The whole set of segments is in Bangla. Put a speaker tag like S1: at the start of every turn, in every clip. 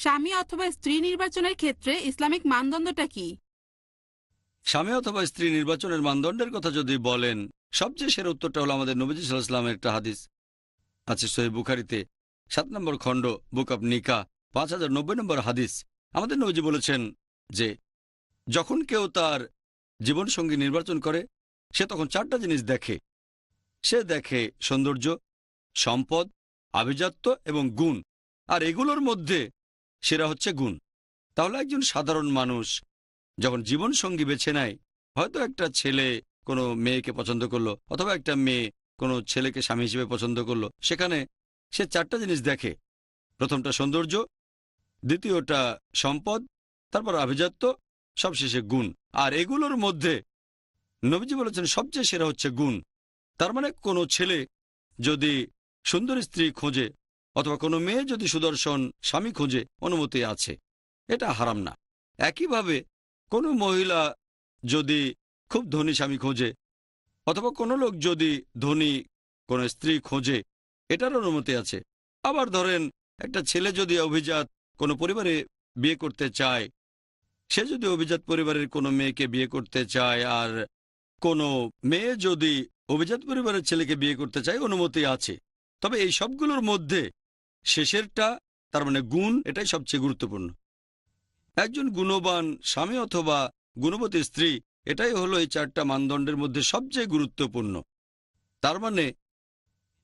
S1: স্বামী অথবা স্ত্রী নির্বাচনের ক্ষেত্রে ইসলামিক মানদণ্ডটা কি?
S2: স্বামী অথবা স্ত্রী নির্বাচনের মানদণ্ডের কথা যদি বলেন, সবচেয়ে সেরা উত্তরটা হলো আমাদের নবীজি সাল্লাহামের একটা হাদিস আছে সহি বুখারিতে। সাত নম্বর খণ্ড, বুক অব নিকা, পাঁচ হাজার নব্বই নম্বর হাদিস। আমাদের নবীজি বলেছেন যে, যখন কেউ তার জীবনসঙ্গী নির্বাচন করে, সে তখন চারটা জিনিস দেখে। সে দেখে সৌন্দর্য, সম্পদ, আভিজাত্য এবং গুণ। আর এগুলোর মধ্যে সেরা হচ্ছে গুণ। তাহলে একজন সাধারণ মানুষ যখন জীবন সঙ্গী বেছে নেয়, হয়তো একটা ছেলে কোনো মেয়েকে পছন্দ করল অথবা একটা মেয়ে কোনো ছেলেকে স্বামী হিসেবে পছন্দ করল, সেখানে সে চারটা জিনিস দেখে। প্রথমটা সৌন্দর্য, দ্বিতীয়টা সম্পদ, তারপর আভিজাত্য, সবশেষে গুণ। আর এগুলোর মধ্যে নবীজি বলেছেন, সবচেয়ে সেরা হচ্ছে গুণ। তার মানে কোনো ছেলে যদি সুন্দর স্ত্রী খোঁজে অথবা কোনো মেয়ে যদি সুদর্শন স্বামী খোঁজে, অনুমতি আছে। এটা হারাম না। একইভাবে কোনো মহিলা যদি খুব ধনী স্বামী খোঁজে, অথবা কোনো লোক যদি ধনী কোনো স্ত্রী খোঁজে এটার অনুমতি আছে। আবার ধরেন, একটা ছেলে যদি অভিজাত কোনো পরিবারে বিয়ে করতে চায়, সে যদি অভিজাত পরিবারের কোনো মেয়েকে বিয়ে করতে চায়, আর কোনো মেয়ে যদি অভিজাত পরিবারের ছেলেকে বিয়ে করতে চায়, অনুমতি আছে। তবে এই সবগুলোর মধ্যে শেষেরটা, তার মানে গুণ, এটাই সবচেয়ে গুরুত্বপূর্ণ। একজন গুণবান স্বামী অথবা গুণবতী স্ত্রী, এটাই হলো এই চারটা মানদণ্ডের মধ্যে সবচেয়ে গুরুত্বপূর্ণ। তার মানে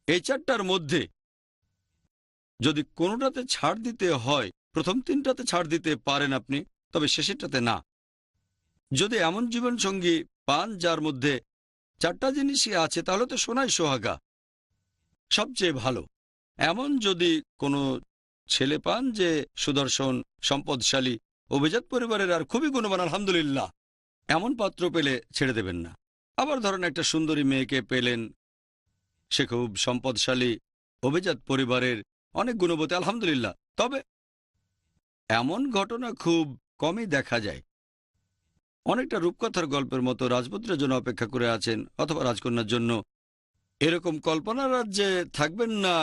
S2: এই চারটার মধ্যে যদি কোনোটাতে ছাড় দিতে হয়, প্রথম তিনটাতে ছাড় দিতে পারেন আপনি, তবে শেষেরটাতে না। যদি এমন জীবন জীবনসঙ্গী পান যার মধ্যে চারটা জিনিসই আছে, তাহলে তো সোনাই সোহাগা। সবচেয়ে ভালো। এমন যদি কোনো ছেলে পান যে সুদর্শন, সম্পদশালী, অভিজাত পরিবারের আর খুবই গুণবান, আলহামদুলিল্লাহ, এমন পাত্র পেলে ছেড়ে দেবেন না। আবার ধরেন একটা সুন্দরী মেয়েকে পেলেন, সে খুব সম্পদশালী, অভিজাত পরিবারের অনেক গুণবতী, আলহামদুলিল্লাহ, তবে এমন ঘটনা খুব কমই দেখা যায়। অনেকটা রূপকথার গল্পের মতো রাজপুত্রের জন্য অপেক্ষা করে আছেন অথবা রাজকন্যার জন্য। এরকম কল্পনার রাজ্যে থাকবেন না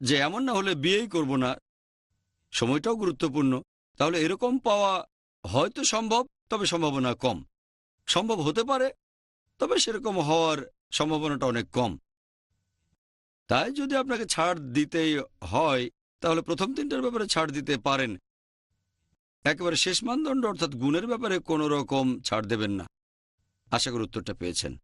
S2: যে এমন না হলে বিয়েই করব না। সময়টাও গুরুত্বপূর্ণ। তাহলে এরকম পাওয়া হয়তো সম্ভব, তবে সম্ভাবনা কম। সম্ভব হতে পারে, তবে সেরকম হওয়ার সম্ভাবনাটা অনেক কম। তাই যদি আপনাকে ছাড় দিতেই হয়, তাহলে প্রথম তিনটার ব্যাপারে ছাড় দিতে পারেন। একেবারে শেষ মানদণ্ড অর্থাৎ গুণের ব্যাপারে কোনো রকম ছাড় দেবেন না। আশা করি উত্তরটা পেয়েছেন।